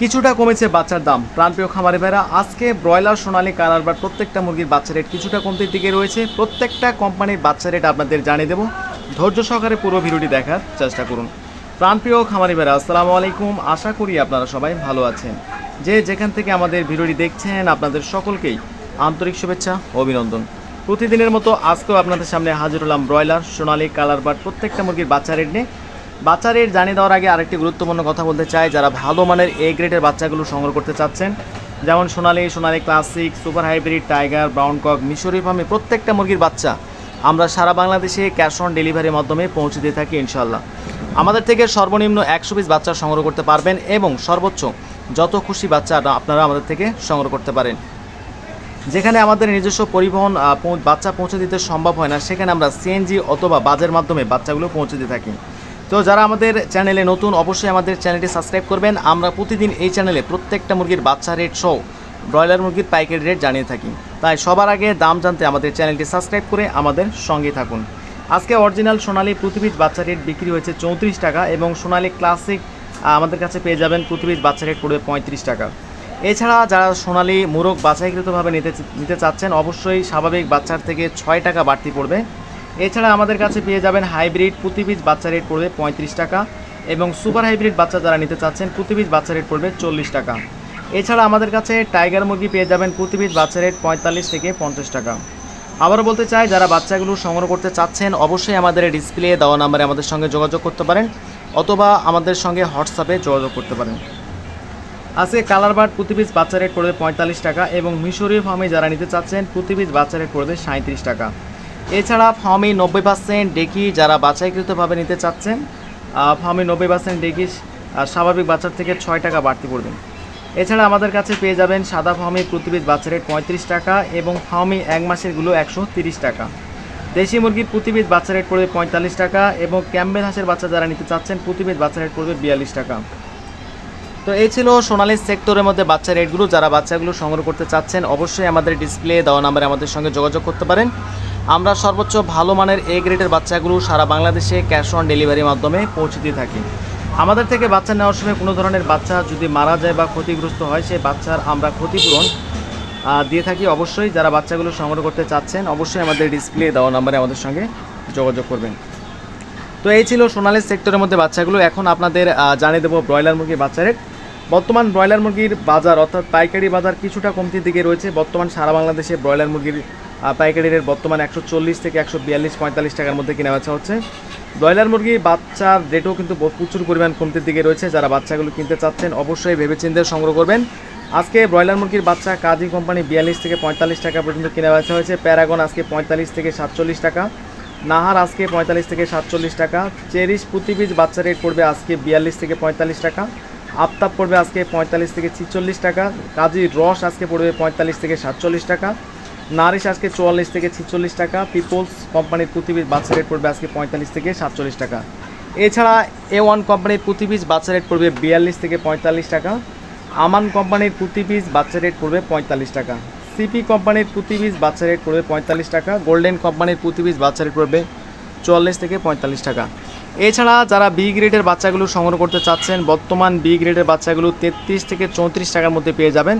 কিছুটা কমেছে বাচ্চার দাম। প্রাণপ্রিয় খামারি ভাইরা, আজকে ব্রয়লার, সোনালী, কালার বা প্রত্যেকটা মুরগির বাচ্চা রেট কিছুটা কমতির দিকে রয়েছে। প্রত্যেকটা কোম্পানির বাচ্চা রেট আপনাদের জানিয়ে দেবো। ধৈর্য সহকারে পুরো ভিডিওটি দেখার চেষ্টা করুন। প্রাণপ্রিয় খামারি ভাইরা, আসসালামু আলাইকুম। আশা করি আপনারা সবাই ভালো আছেন। যে যেখান থেকে আমাদের ভিডিওটি দেখছেন, আপনাদের সকলকেই আন্তরিক শুভেচ্ছা, অভিনন্দন। প্রতিদিনের মতো আজকেও আপনাদের সামনে হাজির হলাম ব্রয়লার, সোনালী, কালার বাট প্রত্যেকটা মুরগির বাচ্চা রেট নিয়ে। বাচ্চা রেট জানিয়ে দেওয়ার আগে আরেকটি গুরুত্বপূর্ণ কথা বলতে চাই। যারা ভালো মানের এ গ্রেডের বাচ্চাগুলো সংগ্রহ করতে চাচ্ছেন, যেমন Sonali, Sonali classic super hybrid tiger brown cock মিশরি ফার্মে প্রত্যেকটা মুরগির বাচ্চা আমরা সারা বাংলাদেশে ক্যাশ অন ডেলিভারির মাধ্যমে পৌঁছে দিয়ে থাকি ইনশাল্লাহ আমাদের থেকে সর্বনিম্ন একশো পিস বাচ্চা সংগ্রহ করতে পারবেন এবং সর্বোচ্চ যত খুশি বাচ্চা আপনারা আমাদের থেকে সংগ্রহ করতে পারেন। যেখানে আমাদের নিজস্ব পরিবহন বাচ্চা পৌঁছে দিতে সম্ভব হয় না, সেখানে আমরা সিএনজি অথবা বাজের মাধ্যমে বাচ্চাগুলো পৌঁছে দিয়ে থাকি। তো যারা আমাদের চ্যানেলে নতুন, অবশ্যই আমাদের চ্যানেলটি সাবস্ক্রাইব করবেন। আমরা প্রতিদিন এই চ্যানেলে প্রত্যেকটা মুরগির বাচ্চা রেট সহ ব্রয়লার মুরগির পাইকারি রেট জানিয়ে থাকি। তাই সবার আগে দাম জানতে আমাদের চ্যানেলটি সাবস্ক্রাইব করে আমাদের সঙ্গে থাকুন। আজকে অরিজিনাল সোনালী পৃথিবীর বাচ্চা রেট বিক্রি হয়েছে চৌত্রিশ টাকা এবং সোনালী ক্লাসিক আমাদের কাছে পেয়ে যাবেন পৃথিবীর বাচ্চা রেট পড়বে পঁয়ত্রিশ টাকা। এছাড়া যারা সোনালী মোরগ বাছাইকৃতভাবে নিতে নিতে চাচ্ছেন, অবশ্যই স্বাভাবিক বাচ্চার থেকে ছয় টাকা বাড়তি পড়বে। এছাড়া আমাদের কাছে পেয়ে যাবেন হাইব্রিড প্রতি পিস বাচ্চা রেট পড়বে পঁয়ত্রিশ টাকা এবং সুপার হাইব্রিড বাচ্চা যারা নিতে চাচ্ছেন প্রতি পিস বাচ্চা রেট পড়বে চল্লিশ টাকা। এছাড়া আমাদের কাছে টাইগার মুরগি পেয়ে যাবেন প্রতি পিস বাচ্চা রেট পঁয়তাল্লিশ থেকে পঞ্চাশ টাকা। আবারও বলতে চাই, যারা বাচ্চাগুলো সংগ্রহ করতে চাচ্ছেন, অবশ্যই আমাদের ডিসপ্লে দেওয়া নাম্বারে আমাদের সঙ্গে যোগাযোগ করতে পারেন অথবা আমাদের সঙ্গে হোয়াটসঅ্যাপে যোগাযোগ করতে পারেন। আজকে কালার বার্ড প্রতি পিস বাচ্চা রেট পড়বে পঁয়তাল্লিশ টাকা এবং মিশরীয় ফার্মে যারা নিতে চাচ্ছেন প্রতি পিস বাচ্চা রেট পড়বে সাঁত্রিশ টাকা। এছাড়া ফার্মে নব্বই পার্সেন্ট ডেকি যারা বাছাইকৃতভাবে নিতে চাচ্ছেন ফার্মে নব্বই পার্সেন্ট ডেকি স্বাভাবিক বাচ্চার থেকে ছয় টাকা বাড়তি পড়বে। এছাড়া আমাদের কাছে পেয়ে যাবেন সাদা ফার্মে প্রতি পিস বাচ্চা রেট পঁয়ত্রিশ টাকা এবং ফার্মে এক মাসেরগুলো একশো তিরিশ টাকা। দেশি মুরগির প্রতিবিধ বাচ্চা রেট পড়বে পঁয়তাল্লিশ টাকা এবং ক্যাম্বেল হাঁসের বাচ্চা যারা নিতে চাচ্ছেন প্রতি পিস বাচ্চা রেট পড়বে বিয়াল্লিশ টাকা। তো এই ছিল সোনালী সেক্টরের মধ্যে বাচ্চা রেটগুলো। যারা বাচ্চাগুলো সংগ্রহ করতে চাচ্ছেন, অবশ্যই আমাদের ডিসপ্লে দেওয়া নাম্বারে আমাদের সঙ্গে যোগাযোগ করতে পারেন। আমরা সর্বোচ্চ ভালো মানের এ গ্রেডের বাচ্চাগুলো সারা বাংলাদেশে ক্যাশ অন ডেলিভারির মাধ্যমে পৌঁছে দিয়ে থাকি। আমাদের থেকে বাচ্চা নেওয়ার সময় কোনো ধরনের বাচ্চা যদি মারা যায় বা ক্ষতিগ্রস্ত হয়, সেই বাচ্চার আমরা ক্ষতিপূরণ দিয়ে থাকি। অবশ্যই যারা বাচ্চাগুলো সংগ্রহ করতে চাচ্ছেন, অবশ্যই আমাদের ডিসপ্লে দেওয়া নাম্বারে আমাদের সঙ্গে যোগাযোগ করবেন। তো এই ছিল সোনালী সেক্টরের মধ্যে বাচ্চাগুলো। এখন আপনাদের জানিয়ে দেবো ব্রয়লার মুরগির বাচ্চা রেট বর্তমান ব্রয়লার মুরগির বাজার, অর্থাৎ পাইকারি বাজার কিছুটা কমতির দিকে রয়েছে। বর্তমান সারা বাংলাদেশে ব্রয়লার মুরগির পাইকারি রেট বর্তমান একশো চল্লিশ থেকে একশো বিয়াল্লিশ, পঁয়তাল্লিশ টাকার মধ্যে কেনা বেচা হচ্ছে। ব্রয়লার মুরগির বাচ্চার রেটও কিন্তু প্রচুর পরিমাণ কমতির দিকে রয়েছে। যারা বাচ্চাগুলো কিনতে চাচ্ছেন, অবশ্যই ভেবেচিন্তে সংগ্রহ করবেন। আজকে ব্রয়লার মুরগির বাচ্চা কাজী কোম্পানি বিয়াল্লিশ থেকে পঁয়তাল্লিশ টাকা পর্যন্ত কেনা বেচা হয়েছে। প্যারাগন আজকে পঁয়তাল্লিশ থেকে সাতচল্লিশ টাকা। নাহার আজকে পঁয়তাল্লিশ থেকে সাতচল্লিশ টাকা। চেরিশ প্রতি পিস বাচ্চা রেট পড়বে আজকে বিয়াল্লিশ থেকে পঁয়তাল্লিশ টাকা। আফতাব পড়বে আজকে পঁয়তাল্লিশ থেকে ছিচল্লিশ টাকা। কাজী রস আজকে পড়বে পঁয়তাল্লিশ থেকে সাতচল্লিশ টাকা। নারিশ আজকে চুয়াল্লিশ থেকে ছিচল্লিশ টাকা, পিপলস কোম্পানির প্রতি বাচ্চা রেট পড়বে আজকে পঁয়তাল্লিশ থেকে সাতচল্লিশ টাকা। এছাড়া এ ওয়ান কোম্পানির প্রতি পিস বাচ্চা রেট পড়বে বিয়াল্লিশ থেকে পঁয়তাল্লিশ টাকা, আমান কোম্পানির প্রতি পিস বাচ্চা রেট পড়বে পঁয়তাল্লিশ টাকা সিপি কোম্পানির প্রতি পিস বাচ্চা রেট পড়বে পঁয়তাল্লিশ টাকা, গোল্ডেন কোম্পানির প্রতি পিস বাচ্চা রেট পড়বে চুয়াল্লিশ থেকে পঁয়তাল্লিশ টাকা। এছাড়া যারা বি গ্রেডের বাচ্চাগুলো সংগ্রহ করতে চাচ্ছেন, বর্তমান বি গ্রেডের বাচ্চাগুলো তেত্রিশ থেকে চৌত্রিশ টাকার মধ্যে পেয়ে যাবেন।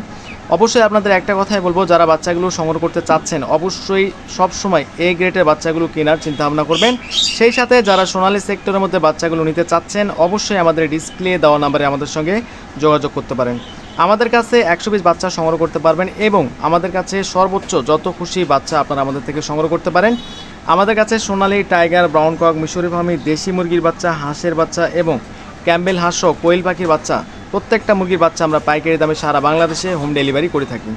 অবশ্যই আপনাদের একটা কথাই বলব, যারা বাচ্চাগুলো সংগ্রহ করতে চাচ্ছেন, অবশ্যই সব সময় এ গ্রেডের বাচ্চাগুলো কেনার চিন্তা ভাবনা করবেন। সেই সাথে যারা সোনালি সেক্টরের মধ্যে বাচ্চাগুলো নিতে চাচ্ছেন, অবশ্যই আমাদের ডিসপ্লে দেওয়া নাম্বারে আমাদের সঙ্গে যোগাযোগ করতে পারেন। আমাদের কাছে একশো পিস বাচ্চা সংগ্রহ করতে পারবেন এবং আমাদের কাছে সর্বোচ্চ যত খুশি বাচ্চা আপনারা আমাদের থেকে সংগ্রহ করতে পারেন। আমাদের কাছে সোনালি, টাইগার, ব্রাউন কক, মিশরি ফার্মি দেশি মুরগির বাচ্চা, হাঁসের বাচ্চা এবং ক্যাম্বেল হাঁসও কোয়েল পাখির বাচ্চা প্রত্যেকটা মুরগির বাচ্চা আমরা পাইকারি দামে সারা বাংলাদেশে হোম ডেলিভারি করে থাকি।